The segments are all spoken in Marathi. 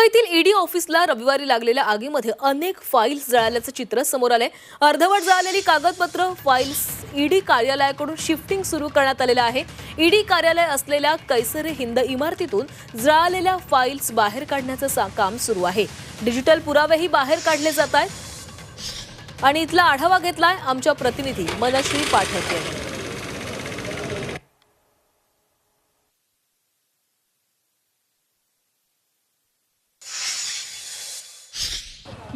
मुंबईतील ईडी ऑफिसला रविवारी लागलेल्या आगीमध्ये अनेक फाईल्स जळाल्याचं चित्र समोर आलंय. अर्धवट जळालेली कागदपत्र फाईल्स ईडी कार्यालयाकडून शिफ्टिंग सुरू करण्यात आलेलं आहे. ईडी कार्यालय असलेल्या कैसरे हिंद इमारतीतून जळालेल्या फाईल्स बाहेर काढण्याचं सा- काम सुरू आहे. डिजिटल पुरावेही बाहेर काढले जात आहेत आणि इथला आढावा घेतलाय आमच्या प्रतिनिधी मनश्री पाठक यांनी.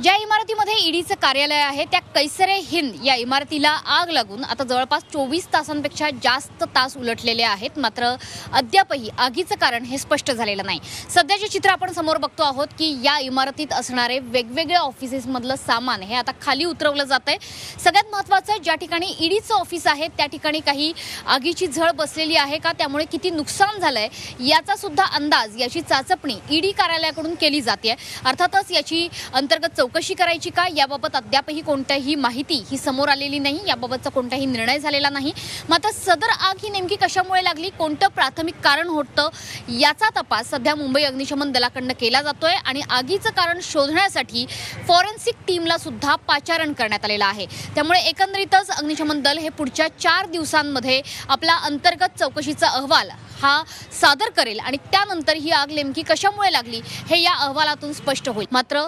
ज्या इमारतीमध्ये ईडीचं कार्यालय आहे त्या कैसरे हिंद या इमारतीला आग लागून आता जवळपास चोवीस तासांपेक्षा जास्त तास उलटलेले आहेत. मात्र अद्यापही आगीचं कारण हे स्पष्ट झालेलं नाही. सध्याचे चित्र आपण समोर बघतो आहोत की या इमारतीत असणारे वेगवेगळ्या ऑफिसेसमधलं सामान हे आता खाली उतरवलं जात आहे. सगळ्यात महत्त्वाचं ज्या ठिकाणी ईडीचं ऑफिस आहे त्या ठिकाणी काही आगीची झळ बसलेली आहे का? त्यामुळे किती नुकसान झालंय? याचा सुद्धा अंदाज याची चाचपणी ईडी कार्यालयाकडून केली जाते अर्थातच याची अंतर्गत चौकशी करायची का? याबाबत अद्यापही कोणत्याही माहिती ही समोर आलेली नाही. याबाबतचा कोणताही निर्णय झालेला नाही. मात्र सदर आग ही नेमकी कशामुळे लागली? कोणतं प्राथमिक कारण होतं? याचा तपास सध्या मुंबई अग्निशमन दलाकडनं केला जातोय आणि आगीचं कारण शोधण्यासाठी फॉरेन्सिक टीमला सुद्धा पाचारण करण्यात आलेलं आहे. त्यामुळे एकंदरीतच अग्निशमन दल हे पुढच्या चार दिवसांमध्ये आपला अंतर्गत चौकशीचा अहवाल हा सादर करेल आणि त्यानंतर ही आग नेमकी कशामुळे लागली हे या अहवालातून स्पष्ट होईल. मात्र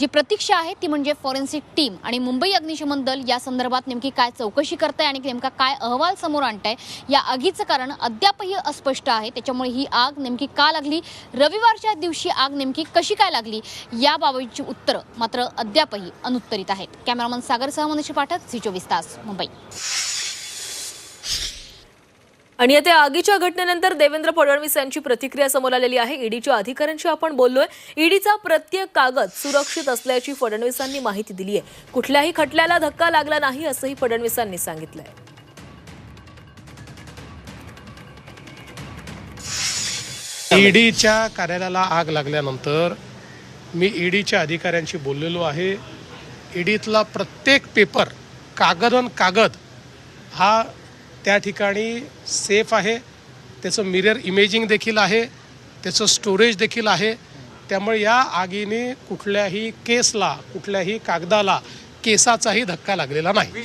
जी प्रतीक्षा आहे ती म्हणजे फॉरेन्सिक टीम आणि मुंबई अग्निशमन दल या संदर्भात नेमकी काय चौकशी करत आहे आणि नेमका काय अहवाल समोर आणत आहे या आगीचं कारण अद्यापही अस्पष्ट आहे. त्याच्यामुळे ही आग नेमकी का लागली? रविवारच्या दिवशी आग नेमकी कशी काय लागली? याबाबतची उत्तरं मात्र अद्यापही अनुत्तरित आहेत. कॅमेरामन सागरसह मनुष्य पाठक झी चोवीस तास मुंबई. आणि या त्या आगीच्या घटनेनंतर देवेंद्र फडणवीस यांची प्रतिक्रिया समोर आलेली आहे. ईडीच्या अधिकाऱ्यांशी आपण बोललोय. ईडीचा प्रत्येक कागद सुरक्षित असल्याची फडणवीसांनी माहिती दिली आहे कुठल्याही खटल्याला धक्का लागला नाही असंही फडणवीसांनी सांगितलंय. ईडीच्या कार्यालयाला आग लागल्यानंतर मी ईडीच्या अधिकाऱ्यांशी बोललेलो आहे. ईडीतला प्रत्येक पेपर कागद कागद हा त्या ठिकाणी सेफ आहे. त्याचं मिरर इमेजिंग देखील आहे. त्याचं स्टोरेज देखील आहे. त्यामुळे या आगीने कुठल्याही केसला कुठल्याही कागदाला केसाचाही धक्का लागलेला नाही.